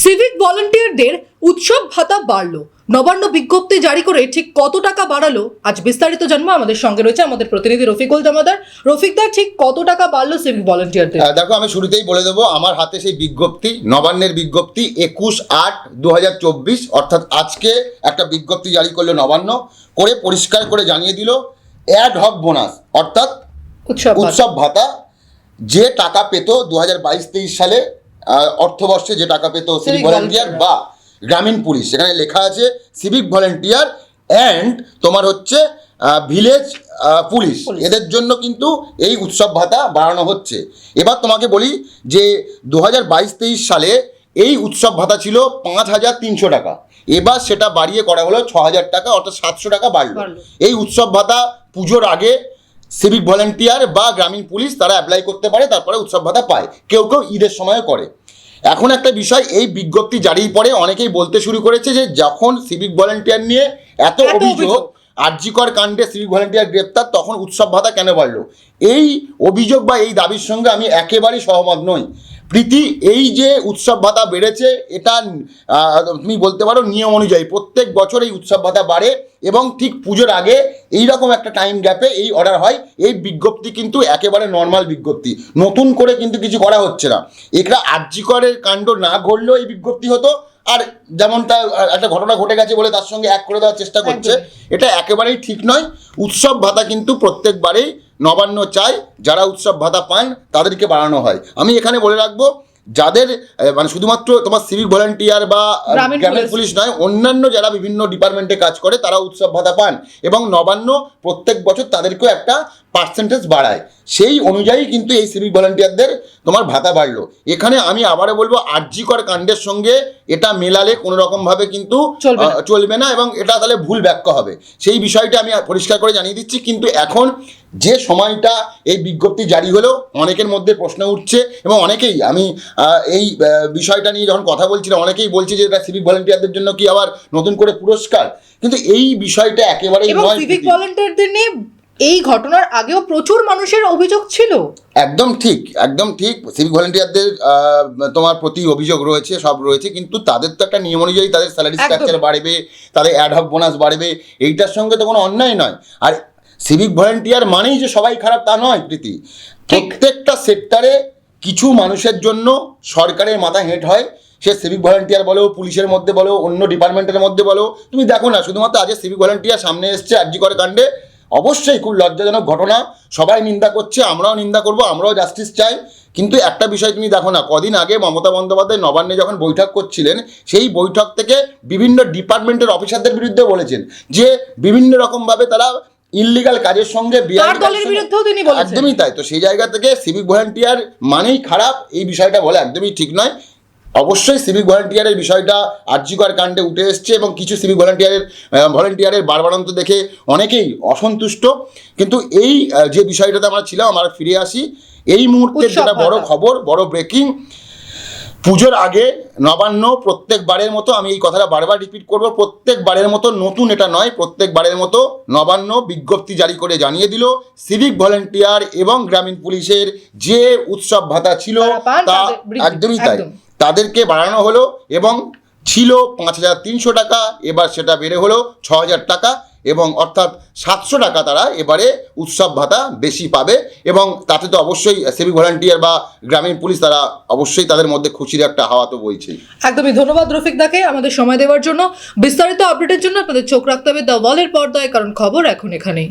Civic ভলান্টিয়ারদের উৎসব ভাতা বাড়লো। নবান্ন বিজ্ঞপ্তি জারি করে ঠিক কত টাকা বাড়ালো? আজ বিস্তারিত জানব। আমাদের সঙ্গে রয়েছে আমাদের প্রতিনিধি রফিকুল জামাদার। রফিকদার ঠিক কত টাকা বাড়লো সিভিক ভলান্টিয়ারদের দেখো আমি শুরুতেই বলে দেবো আমার হাতে সেই বিজ্ঞপ্তি নবান্নের বিজ্ঞপ্তি একুশ আট দু অর্থাৎ আজকে একটা বিজ্ঞপ্তি জারি করল নবান্ন করে পরিষ্কার করে জানিয়ে দিল অ্যাড হক বোনাস অর্থাৎ উৎসব ভাতা। যে টাকা পেত দু হাজার বাইশ তেইশ সালে অর্থবর্ষে যে টাকা পেত সিভিক ভলেন্টিয়ার বা গ্রামীণ পুলিশ সেখানে লেখা আছে সিভিক ভলেন্টিয়ার অ্যান্ড তোমার হচ্ছে ভিলেজ পুলিশ। এদের জন্য কিন্তু এই উৎসব ভাতা বাড়ানো হচ্ছে। এবার তোমাকে বলি যে দু হাজার বাইশ তেইশ সালে এই উৎসব ভাতা ছিল পাঁচ হাজার তিনশো টাকা। এবার সেটা বাড়িয়ে করা হলো ছ হাজার টাকা অর্থাৎ সাতশো টাকা বাড়লো। এই উৎসব ভাতা পুজোর আগে সিভিক ভলেন্টিয়ার বা গ্রামীণ পুলিশ তারা অ্যাপ্লাই করতে পারে তারপরে উৎসব ভাতা পায়। কেউ কেউ ঈদের সময়ও করে। এখন একটা বিষয় এই বিজ্ঞপ্তি জারির পরে অনেকেই বলতে শুরু করেছে যে যখন সিভিক ভলেন্টিয়ার নিয়ে এত অভিযোগ। আর্যিকর কাণ্ডে সিভিক ভলেন্টিয়ার গ্রেপ্তার তখন উৎসব ভাতা কেন বাড়লো? এই অভিযোগ বা এই দাবির সঙ্গে আমি একেবারেই সহমত নই। প্রীতি এই যে উৎসব ভাতা বেড়েছে এটা তুমি বলতে পারো নিয়ম অনুযায়ী। প্রত্যেক বছর এই উৎসব ভাতা বাড়ে এবং ঠিক পুজোর আগে এই রকম একটা টাইম গ্যাপে এই অর্ডার হয়। এই বিজ্ঞপ্তি কিন্তু একেবারে নর্মাল বিজ্ঞপ্তি। নতুন করে কিন্তু কিছু করা হচ্ছে না। এটা আর্যিকরের কাণ্ড না ঘটলেও এই বিজ্ঞপ্তি হতো। আর যেমনটা একটা ঘটনা ঘটে গেছে বলে তার সঙ্গে এক করে দেওয়ার চেষ্টা করছে। এটা একেবারেই ঠিক নয়। উৎসব ভাতা কিন্তু প্রত্যেকবারেই নবান্ন চায় যারা উৎসব ভাতা পান তাদেরকে বাড়ানো হয় আমি এখানে বলে রাখব যাদের মানে শুধুমাত্র তোমার সিভিক ভলান্টিয়ার বা গ্রামের পুলিশ। নয় অন্যান্য যারা বিভিন্ন ডিপার্টমেন্টে কাজ করে তারা উৎসব ভাতা পান এবং নবান্ন প্রত্যেক বছর তাদেরকেও একটা পার্সেন্টেজ বাড়ায় সেই অনুযায়ী কিন্তু এই সিভিক ভলান্টিয়ারদের তোমার ভাতা বাড়লো এখানে আমি আবারও বলব আর্যিকর কাণ্ডের সঙ্গে এটা মেলালে কোনো রকমভাবে কিন্তু। চলবে না এবং এটা তাহলে ভুল ব্যাখ্যা হবে সেই বিষয়টা আমি পরিষ্কার করে জানিয়ে দিচ্ছি কিন্তু এখন যে সময়টা এই বিজ্ঞপ্তি জারি হলো অনেকের মধ্যে প্রশ্ন উঠছে এবং অনেকেই আমি এই বিষয়টা নিয়ে যখন কথা বলছিলাম অনেকেই বলছে যে এটা সিভিক ভলেন্টিয়ারদের জন্য কি আবার নতুন করে পুরস্কার? কিন্তু এই বিষয়টা একেবারেই নয় সিভিক। ভলান্টিয়ারদের নিয়ে এই ঘটনার আগেও প্রচুর মানুষের অভিযোগ ছিল। একদম ঠিক একদম ঠিক সিভিক ভলেন্টিয়ারদের তোমার প্রতি অভিযোগ রয়েছে সব রয়েছে কিন্তু তাদের তো একটা নিয়ম অনুযায়ী তাদের স্যালারি স্ট্রাকচার বাড়বে তাদের অ্যাডহক বোনাস বাড়বে এইটার সঙ্গে তো কোনো অন্যায় নয়। আর সিভিক ভলেন্টিয়ার মানেই যে সবাই খারাপ তা নয় প্রীতি। প্রত্যেকটা সেক্টরে কিছু মানুষের জন্য সরকারের মাথা হেঁট হয়। সে সিভিক ভলেন্টিয়ার বলো পুলিশের মধ্যে বলো অন্য ডিপার্টমেন্টের মধ্যে বলো। তুমি দেখো না শুধুমাত্র আজকে সিভিক ভলেন্টিয়ার সামনে এসছে আর্জি করে কাণ্ডে। অবশ্যই খুব লজ্জাজনক ঘটনা। সবাই নিন্দা করছে আমরাও নিন্দা করব আমরাও জাস্টিস চাই। কিন্তু একটা বিষয় তুমি দেখো না কদিন আগে মমতা বন্দ্যোপাধ্যায় নবান্নে যখন বৈঠক করছিলেন সেই বৈঠক থেকে বিভিন্ন ডিপার্টমেন্টের অফিসারদের বিরুদ্ধে বলেছেন যে বিভিন্ন রকমভাবে তারা ইললিগাল কাজের সঙ্গে তার দলের বিরুদ্ধেও তিনি বলেছেন। একদমই তাই। তো সেই জায়গা থেকে সিভিক ভলান্টিয়ার মানেই খারাপ এই বিষয়টা বলে একদমই ঠিক নয়। অবশ্যই সিভিক ভলান্টিয়ারের বিষয়টা আর্যিকর কাণ্ডে উঠে এসছে এবং কিছু সিভিক ভলেন্টিয়ারের ভলান্টিয়ারের বারবারন্ত দেখে অনেকেই অসন্তুষ্ট। কিন্তু এই যে বিষয়টাতে আমরা ছিলাম আমরা ফিরে আসি। এই মুহূর্তে যেটা বড় খবর বড় ব্রেকিং পুজোর আগে নবান্ন প্রত্যেকবারের মতো আমি এই কথাটা বারবার রিপিট করব প্রত্যেকবারের মতো নতুন এটা নয় প্রত্যেকবারের মতো নবান্ন বিজ্ঞপ্তি জারি করে জানিয়ে দিল সিভিক ভলেন্টিয়ার এবং গ্রামীণ পুলিশের যে উৎসব ভাতা ছিল তা একদমই তাই। তাদেরকে বাড়ানো হলো এবং ছিল পাঁচ হাজার তিনশো টাকা এবার সেটা বেড়ে হলো ছ হাজার টাকা। এবং অর্থাৎ সাতশো টাকা তারা এবারে উৎসব ভাতা বেশি পাবে এবং তাতে তো অবশ্যই সিভিক ভলান্টিয়ার বা গ্রামীণ পুলিশ তারা অবশ্যই তাদের মধ্যে খুশির একটা হাওয়া তো বইছেই। একদমই ধন্যবাদ রফিক দাকে আমাদের সময় দেওয়ার জন্য। বিস্তারিত আপডেটের জন্য আপনাদের চোখ রাখতে হবে দ্য ওয়ালের পর্দায়, কারণ খবর এখন এখানেই।